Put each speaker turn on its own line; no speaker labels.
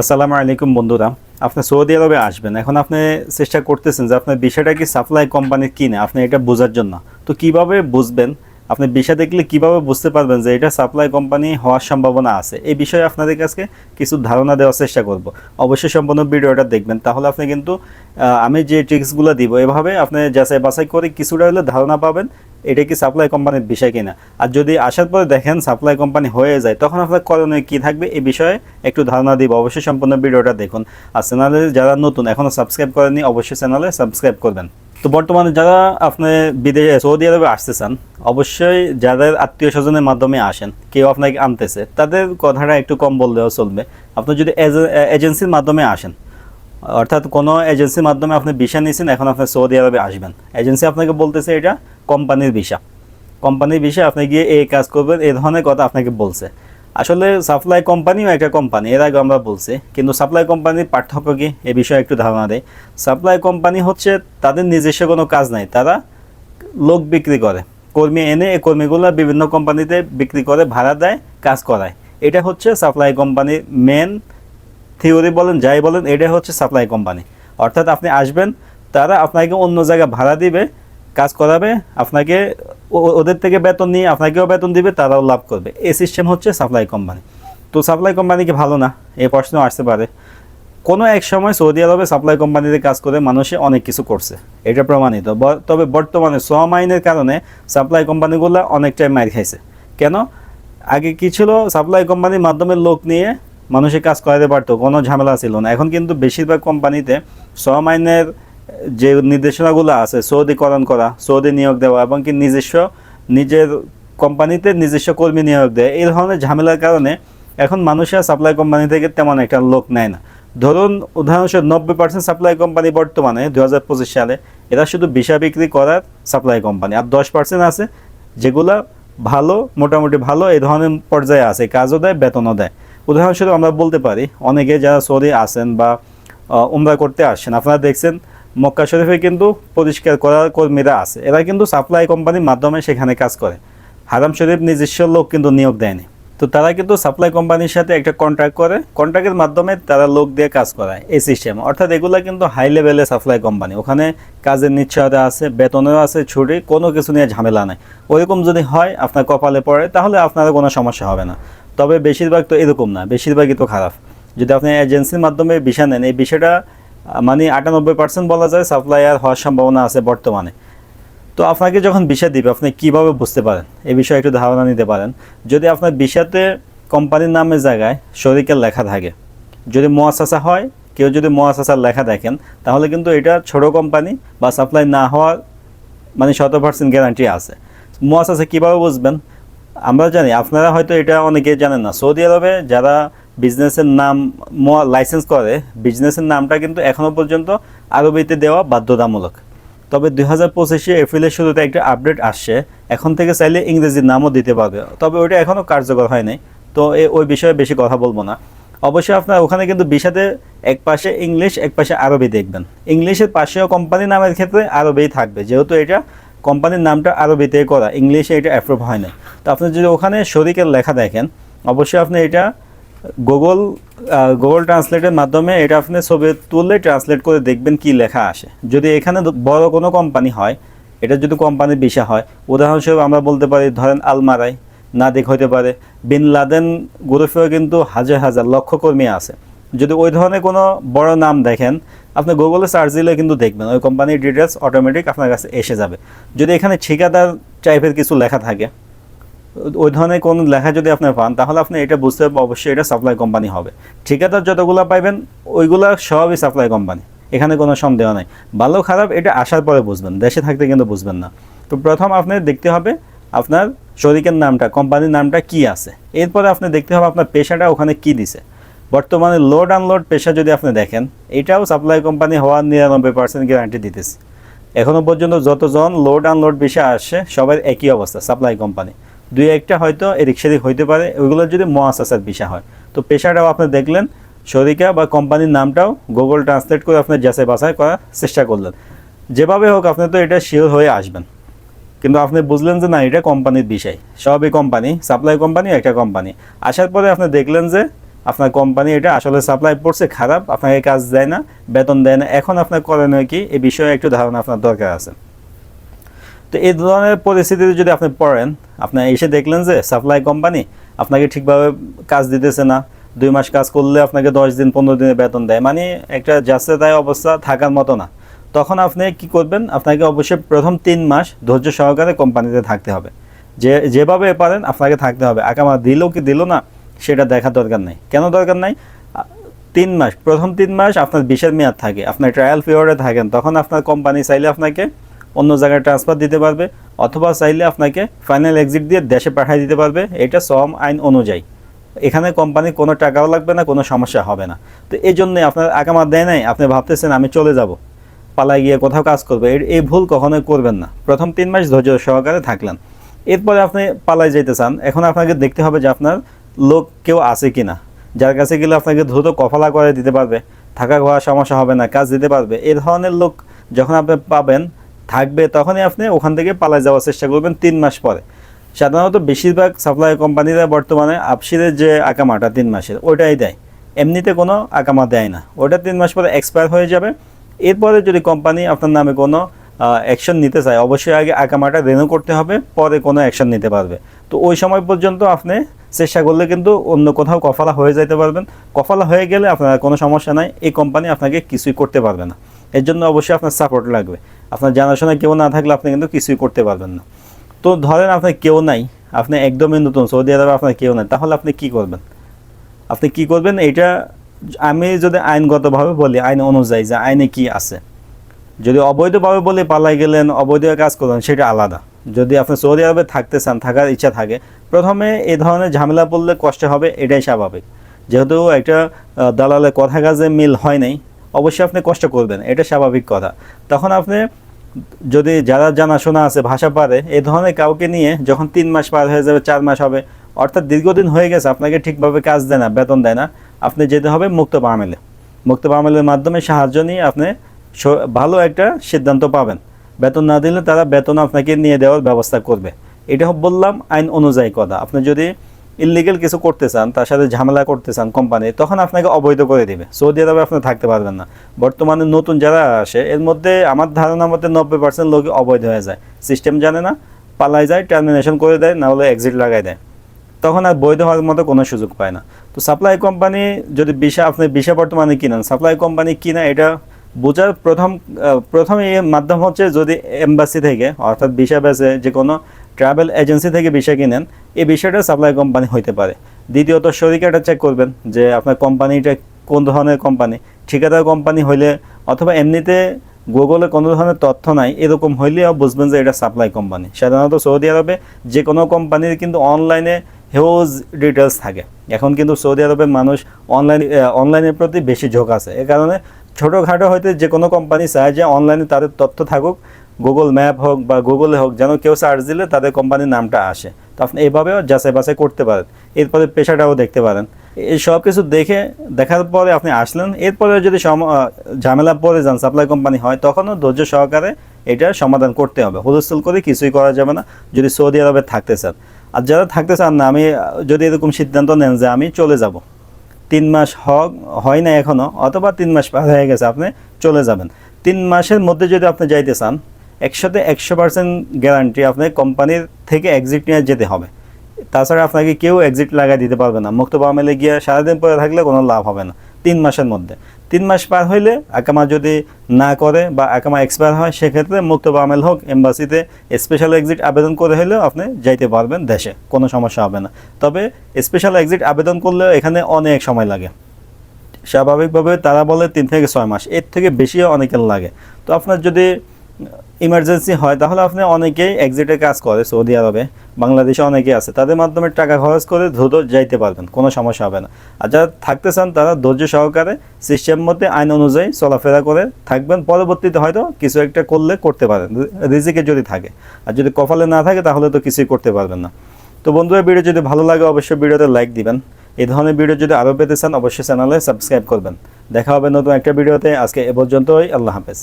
আসসালামু আলাইকুম বন্ধুরা। আপনি সৌদি আরবে আসবেন। এখন আপনি চেষ্টা করতেছেন যে আপনার বিষয়টা কি সাপ্লাই কোম্পানির কিনে, আপনি এটা বোঝার জন্য। তো কীভাবে বুঝবেন? আপনি বিষয় দেখলে কীভাবে বুঝতে পারবেন যে এটা সাপ্লাই কোম্পানি হওয়ার সম্ভাবনা আছে? এই বিষয়ে আপনাদের কাছে কিছু ধারণা দেওয়ার চেষ্টা করব। অবশ্যই সম্পূর্ণ ভিডিওটা দেখবেন। তাহলে আপনি কিন্তু আমি যে ট্রিক্সগুলো দিব, এভাবে আপনি যাচাই বাছাই করে কিছুটা হলে ধারণা পাবেন। এটা কি সাপ্লাই কোম্পানির বিষয় কিনা? আর যদি আসার পরে দেখেন সাপ্লাই কোম্পানি হয়ে যায়, তখন আপনার করণীয় কী থাকবে? এই বিষয়ে একটু ধারণা দিব। অবশ্যই সম্পূর্ণ ভিডিওটা দেখুন। আর চ্যানেলে যারা নতুন এখনও সাবস্ক্রাইব করেনি অবশ্যই চ্যানেলে সাবস্ক্রাইব করবেন। তো বর্তমানে যারা আপনি বিদেশে, সৌদি আরবে আসতে চান, অবশ্যই যাদের আত্মীয় স্বজনের মাধ্যমে আসেন, কেউ আপনাকে আনতেছে, তাদের কথাটা একটু কম বললেও চলবে। আপনি যদি এজেন্সির মাধ্যমে আসেন অর্থাৎ কোনো এজেন্সির মাধ্যমে আপনি ভিসা নিয়েছেন, এখন আপনি সৌদি আরবে আসবেন। এজেন্সি আপনাকে বলতেছে এটা কোম্পানির ভিসা। কোম্পানির ভিসা, আপনি গিয়ে এই কাজ করবেন, এই ধরনের কথা আপনাকে বলছে। আসলে সাপ্লাই কোম্পানিও একটা কোম্পানি এর আগে আমরা বলছি। কিন্তু সাপ্লাই কোম্পানির পার্থক্য কি? এ বিষয়ে একটু ধারণা দেয় সাপ্লাই কোম্পানি হচ্ছে তাদের নিজস্ব কোনো কাজ নাই। তারা লোক বিক্রি করে। কর্মী এনে এই কর্মীগুলো বিভিন্ন কোম্পানিতে বিক্রি করে, ভাড়া দেয়, কাজ করায়। এটা হচ্ছে সাপ্লাই কোম্পানির মেন থিওরি বলেন, যাই বলেন এটা হচ্ছে সাপ্লাই কোম্পানি অর্থাৎ আপনি আসবেন, তারা আপনাকে অন্য জায়গায় ভাড়া দিবে, কাজ করাবে, আপনাকে ওদের থেকে বেতন নিয়ে আপনাকেও বেতন দিবে, তারাও লাভ করবে। এই সিস্টেম হচ্ছে সাপ্লাই কোম্পানি তো সাপ্লাই কোম্পানি কি ভালো না? এই প্রশ্ন আসতে পারে। কোনো এক সময় সৌদি আরবে সাপ্লাই কোম্পানিতে কাজ করে মানুষে অনেক কিছু করছে। এটা প্রমাণিত। তবে বর্তমানে শ্রম আইনের কারণে সাপ্লাই কোম্পানিগুলো অনেকটাই মার খাইছে। কেন? আগে কি ছিল? সাপ্লাই কোম্পানির মাধ্যমে লোক নিয়ে মানুষে কাজ করাতে পারতো, কোনো ঝামেলা ছিল না। এখন কিন্তু বেশিরভাগ কোম্পানিতে শ্রম আইনের যে নির্দেশনাগুলো আছে, সৌদিকরণ করা, সৌদি নিয়োগ দেওয়া এবং কি নিজস্ব নিজের কোম্পানিতে নিজস্ব কর্মী নিয়োগ দেয় এই ধরনের ঝামেলার কারণে এখন মানুষের সাপ্লাই কোম্পানি থেকে তেমন একটা লোক নেয় না। ধরুন, উদাহরণস্বরূপ নব্বই পার্সেন্ট সাপ্লাই কোম্পানি বর্তমানে দু হাজার পঁচিশ সালে, এরা শুধু বিষা বিক্রি করার সাপ্লাই কোম্পানি আর দশ পার্সেন্ট আছে যেগুলা ভালো, মোটামুটি ভালো, এই ধরনের পর্যায়ে আছে, কাজও দেয়, বেতনও দেয়। উদাহরণস্বরূপ আমরা বলতে পারি, অনেকে যারা সৌদি আসেন বা উমরা করতে আসছেন আপনারা দেখছেন মক্কা শরীফে কিন্তু পরিষ্কার করার কর্মীরা আছে। এরা কিন্তু সাপ্লাই কোম্পানির মাধ্যমে সেখানে কাজ করে। হারাম শরীফ নিজস্ব লোক কিন্তু নিয়োগ দেয়নি। তো তারা কিন্তু সাপ্লাই কোম্পানির সাথে একটা কন্ট্রাক্ট করে। কন্ট্রাক্টের মাধ্যমে তারা লোক দিয়ে কাজ করায় এই সিস্টেম অর্থাৎ এগুলো কিন্তু হাই লেভেলে সাপ্লাই কোম্পানি। ওখানে কাজের নিশ্চয়তা আছে, বেতনেও আছে, ছুটি, কোনো কিছু নিয়ে ঝামেলা নাই। ওইরকম যদি হয়, আপনার কপালে পড়ে, তাহলে আপনার কোনো সমস্যা হবে না। তবে বেশিরভাগ তো এরকম না, বেশিরভাগই তো খারাপ। যদি আপনি এজেন্সির মাধ্যমে বিষয় নেন, এই বিষয়টা মানে আটানব্বই পার্সেন্ট বলা যায় সাপ্লাইয়ার হওয়ার সম্ভাবনা আছে বর্তমানে। তো আপনাকে যখন বিষয় দিবে, আপনি কীভাবে বুঝতে পারেন? এই বিষয়ে একটু ধারণা নিতে পারেন। যদি আপনার বিষয়তে কোম্পানির নামের জায়গায় শরিকের লেখা থাকে, যদি মোয়াসাসা হয়, কেউ যদি মোয়াসাসার লেখা দেখেন, তাহলে কিন্তু এটা ছোট কোম্পানি বা সাপ্লাই না হওয়ার মানে শত পার্সেন্ট গ্যারান্টি আছে। মোয়াসাসা কীভাবে বুঝবেন? আমরা জানি, আপনারা হয়তো এটা অনেকে জানেন না। সৌদি আরবে যারা বিজনেসের নাম লাইসেন্স করে বিজনেসের নামটা কিন্তু এখনও পর্যন্ত আরবিতে দেওয়া বাধ্যতামূলক। তবে দুই হাজার পঁচিশে এপ্রিলের শুরুতে একটা আপডেট আসছে। এখন থেকে চাইলে ইংরেজির নামও দিতে পারবে। তবে ওইটা এখনও কার্যকর হয় নাই, তো এ- ওই বিষয়ে বেশি কথা বলব না। অবশ্যই আপনার ওখানে কিন্তু বিষাতে এক পাশে ইংলিশ, এক পাশে আরবি দেখবেন। ইংলিশের পাশেও কোম্পানি নামের ক্ষেত্রে আরবেই থাকবে, যেহেতু এটা কোম্পানির নামটা আরও আরবিতে করা, ইংলিশে এটা অ্যাপ্রুভ হয় না তো আপনি যদি ওখানে শরিকের লেখা দেখেন, অবশ্যই আপনি এটা গুগল গুগল ট্রান্সলেটের মাধ্যমে এটা আপনি ছবি তুললে ট্রান্সলেট করে দেখবেন কি লেখা আসে। যদি এখানে বড় কোনো কোম্পানি হয়, এটা যদি কোম্পানির বিষয় হয়, উদাহরণস্বরূপ আমরা বলতে পারি, ধরেন আলমারাই নাদিক হতে পারে, বিন লাদেন গ্রুপেও কিন্তু হাজার হাজার লক্ষ কর্মী আছে। যদি ওই ধরনের কোনো বড় নাম দেখেন, আপনি গুগলে সার্চ দিলে কিন্তু দেখবেন, ওই কোম্পানির ডিটেলস অটোমেটিক আপনার কাছে এসে যাবে। যদি এখানে ঠিকাদার টাইপের কিছু লেখা থাকে, ওই ধরনের কোন লেখা যদি আপনি পান, তাহলে আপনি এটা বুঝতে পারবেন, অবশ্যই এটা সাপ্লাই কোম্পানি হবে। ঠিকাদার যতগুলো পাইবেন, ওইগুলো সবই সাপ্লাই কোম্পানি এখানে কোনো সন্দেহ নাই। ভালো খারাপ এটা আসার পরে বুঝবেন, দেশে থাকতে কিন্তু বুঝবেন না। তো প্রথম আপনি দেখতে হবে আপনার শরিকের নামটা কোম্পানির নামটা কি আছে। এরপরে আপনি দেখতে হবে আপনার পেশাটা ওখানে কি দিছে। বর্তমানে লোড আনলোড পেশা যদি আপনি দেখেন, এটাও সাপ্লাই কোম্পানি হওয়ার নিরানব্বই পার্সেন্ট গ্যারান্টি দিতেছে। এখনও পর্যন্ত যতজন লোড আনলোড পেশা আসছে সবার একই অবস্থা সাপ্লাই কোম্পানি দুই একটা হয়তো এদিক সেদিক হইতে পারে, ওইগুলো যদি মহাসাসার বিষয় হয়। তো পেশাটাও আপনি দেখলেন শরিকা বা কোম্পানির নামটাও গুগল ট্রান্সলেট করে আপনি যাচাই বাছাই করার চেষ্টা করলেন। যেভাবে হোক আপনি তো এটা শিওর হয়ে আসবেন। কিন্তু আপনি বুঝলেন যে না, এটা কোম্পানির বিষয়। সবই কোম্পানি সাপ্লাই কোম্পানি একটা কোম্পানি আসার পরে আপনি দেখলেন যে আপনার কোম্পানি এটা আসলে সাপ্লাই পড়ছে খারাপ, আপনাকে কাজ দেয় না, বেতন দেয় না। এখন আপনার করণীয় কি? এই বিষয়ে একটু ধারণা আপনার দরকার আছে। তো এই ধরনের পরিস্থিতিতে যদি আপনি পড়েন আপনার এসে দেখলেন যে সাপ্লাই কোম্পানি আপনাকে ঠিকভাবে কাজ দিতেছে না, দুই মাস কাজ করলে আপনাকে দশ দিন, পনেরো দিনের বেতন দেয়। মানে একটা যাচ্ছে তাই অবস্থা থাকার মতো না। তখন আপনি কি করবেন? আপনাকে অবশ্যই প্রথম তিন মাস ধৈর্য সহকারে কোম্পানিতে থাকতে হবে। যে, যেভাবে পারেন আপনাকে থাকতে হবে। আকামা দিল কি দিল না সেটা দেখার দরকার নেই। কেন দরকার নাই? তিন মাস, প্রথম তিন মাস আপনার বিশের মেয়াদ থাকে। আপনার ট্রায়াল পিরিয়ডে থাকেন, তখন আপনার কোম্পানি চাইলে আপনাকে অন্য জায়গায় ট্রান্সফার দিতে পারবে, অথবা চাইলে আপনাকে ফাইনাল এক্সিট দিয়ে দেশে পাঠিয়ে দিতে পারবে। এটা শ্রম আইন অনুযায়ী। এখানে কোম্পানি কোনো টাকাও লাগবে না, কোনো সমস্যা হবে না। তো এই জন্যে আপনার আকামা দেয় নাই, আপনি ভাবতেছেন আমি চলে যাব, পালায় গিয়ে কোথাও কাজ করবে। এই ভুল কখনোই করবেন না। প্রথম তিন মাস ধৈর্য সহকারে থাকলেন। এরপরে আপনি পালায় যেতে চান, এখন আপনাকে দেখতে হবে যে আপনার লোক কেউ আছে কিনা যার কাছে গেলে আপনাকে দ্রুত কফলা করে দিতে পারবে, থাকা খাওয়া সমস্যা হবে না, কাজ দিতে পারবে। এ ধরনের লোক যখন আপনি পাবেন, থাকবে, তখনই আপনি ওখান থেকে পালায় যাওয়ার চেষ্টা করবেন তিন মাস পরে। সাধারণত বেশিরভাগ সাপ্লাই কোম্পানিরা বর্তমানে আপসিরের যে আকামাটা তিন মাসের ওটাই দেয়। এমনিতে কোনো আকামা দেয় না। ওটা তিন মাস পরে এক্সপায়ার হয়ে যাবে। এরপরে যদি কোম্পানি আপনার নামে কোনো অ্যাকশন নিতে চায়, অবশ্যই আগে আকামাটা রেনু করতে হবে, পরে কোনো অ্যাকশন নিতে পারবে। তো ওই সময় পর্যন্ত আপনি চেষ্টা করলে কিন্তু অন্য কোথাও কফালা হয়ে যেতে পারবেন। কফালা হয়ে গেলে আপনার কোনো সমস্যা নাই, এই কোম্পানি আপনাকে কিছুই করতে পারবে না। এর জন্য অবশ্যই আপনার সাপোর্ট লাগবে। আপনার জানাশোনা কেউ না থাকলে আপনি কিন্তু কিছুই করতে পারবেন না। তো ধরেন আপনার কেউ নাই, আপনি একদমই নতুন, সৌদি আরবে আপনার কেউ নাই, তাহলে আপনি কি করবেন? আপনি কি করবেন? এটা আমি যদি আইনগতভাবে বলি, আইন অনুযায়ী যে আইনে কি আছে। যদি অবৈধভাবে বলে পালাই গেলেন, অবৈধ কাজ করলেন, সেটা আলাদা। যদি আপনি সৌদি আরবে থাকতে চান, থাকার ইচ্ছা থাকে, প্রথমে এই ধরনের ঝামেলা পড়লে কষ্ট হবে, এটাই স্বাভাবিক। যেহেতু একটা দালালের কথা কাজে মিল হয় নাই, অবশ্যই আপনি কষ্ট করবেন, এটা স্বাভাবিক কথা। তখন আপনি যদি যারা জানাশোনা আছে, ভাষা পারে, এ ধরনের কাউকে নিয়ে যখন তিন মাস পার হয়ে যাবে, চার মাস হবে, অর্থাৎ দীর্ঘদিন হয়ে গেছে, আপনাকে ঠিকভাবে কাজ দেয় না, বেতন দেয় না, আপনি যেতে হবে মুক্ত পামেলে মুক্ত পামেলের মাধ্যমে সাহায্য নিয়ে আপনি ভালো একটা সিদ্ধান্ত পাবেন। বেতন না দিলে তারা বেতন আপনাকে নিয়ে দেওয়ার ব্যবস্থা করবে। এটা বললাম আইন অনুযায়ী কথা। আপনি যদি ইলিগেল কিছু করতে চান, তার সাথে ঝামেলা করতে চান কোম্পানি তখন আপনাকে অবৈধ করে দিবে। সৌদি আরবে আপনি থাকতে পারবেন না। বর্তমানে নতুন যারা আসে, এর মধ্যে আমার ধারণা মতে নব্বই পার্সেন্ট লোক অবৈধ হয়ে যায়। সিস্টেম জানে না, পালাই যায় টার্মিনেশন করে দেয়, না হলে এক্সিট লাগাই দেয়। তখন আর বৈধ হওয়ার মতো কোনো সুযোগ পায় না। তো সাপ্লাই কোম্পানি যদি বিশা আপনি বিশা বর্তমানে কিনেন সাপ্লাই কোম্পানি কিনা এটা বোঝার প্রথম প্রথম মাধ্যম হচ্ছে যদি এম্বাসি থেকে, অর্থাৎ বিশা বেসে যে কোনো ট্রাভেল এজেন্সি থেকে বিষয় কিনেন, এই বিষয়টা সাপ্লাই কোম্পানি হইতে পারে। দ্বিতীয়ত শরিকাটা চেক করবেন যে আপনার কোম্পানিটা কোন ধরনের কোম্পানি। ঠিকাদার কোম্পানি হইলে অথবা এমনিতে গুগলে কোনো ধরনের তথ্য নাই, এরকম হইলেও বুঝবেন যে এটা সাপ্লাই কোম্পানি। সাধারণত সৌদি আরবে যে কোনো কোম্পানির কিন্তু অনলাইনে হিউজ ডিটেলস থাকে। এখন কিন্তু সৌদি আরবের মানুষ অনলাইন অনলাইনের প্রতি বেশি ঝোঁক আছে। এ কারণে ছোটোখাটো হয়তো যে কোনো কোম্পানি চায় যে অনলাইনে তাদের তথ্য থাকুক গুগল ম্যাপ হোক বা গুগলে হোক, যেন কেউ সার্চ দিলে তাদের কোম্পানির নামটা আসে। তো আপনি এইভাবেও যাচাই বাছাই করতে পারেন। এরপরে পেশাটাও দেখতে পারেন। এই সব কিছু দেখে দেখার পরে আপনি আসলেন। এরপরে যদি সম- ঝামেলা পড়ে যান সাপ্লাই কোম্পানি হয়, তখনও ধৈর্য সহকারে এটা সমাধান করতে হবে। হুলস্থুল করে কিছুই করা যাবে না, যদি সৌদি আরবে থাকতে চান। আর যারা থাকতে চান না, আমি যদি এরকম সিদ্ধান্ত নেন যে আমি চলে যাব তিন মাস হক হয় না এখনও অথবা তিন মাস পার হয়ে গেছে, আপনি চলে যাবেন। তিন মাসের মধ্যে যদি আপনি যাইতে চান, একসাথে একশো পার্সেন্ট গ্যারান্টি আপনি কোম্পানির থেকে এক্সিট নিয়ে যেতে হবে। তাছাড়া আপনাকে কেউ এক্সিট লাগাই দিতে পারবে না। মুক্ত পামেলে গিয়ে সারাদিন পরে থাকলে কোনো লাভ হবে না, তিন মাসের মধ্যে। তিন মাস পার হইলে আকামা যদি না করে বা আকামা এক্সপায়ার হয়, সেক্ষেত্রে মুক্ত আমেল হোক এম্বাসিতে স্পেশাল এক্সিট আবেদন করে হলেও আপনি যাইতে পারবেন দেশে। কোনো সমস্যা হবে না। তবে স্পেশাল এক্সিট আবেদন করলেও এখানে অনেক সময় লাগে। স্বাভাবিকভাবে তারা বলে তিন থেকে ছয় মাস। এর থেকে বেশিও অনেকের লাগে। তো আপনার যদি ইমার্জেন্সি হয়, তাহলে আপনি অনেকেই এক্সিটে কাজ করে সৌদি আরবে, বাংলাদেশে অনেকেই আছে। তাদের মাধ্যমে টাকা খরচ করে দ্রুত যাইতে পারবেন, কোনো সমস্যা হবে না। আর যারা থাকতে চান, তারা ধৈর্য সহকারে সিস্টেম মধ্যে আইন অনুযায়ী চলাফেরা করে থাকবেন। পরবর্তীতে হয়তো কিছু একটা করলে করতে পারেন, রিজিকে যদি থাকে। আর যদি কপালে না থাকে, তাহলে তো কিছুই করতে পারবেন না। তো বন্ধুরা, ভিডিও যদি ভালো লাগে, অবশ্যই ভিডিওতে লাইক দিবেন। এই ধরনের ভিডিও যদি আরও পেতে চান, অবশ্যই চ্যানেলে সাবস্ক্রাইব করবেন। দেখা হবে নতুন একটা ভিডিওতে। আজকে এ পর্যন্তই, আল্লাহ হাফেজ।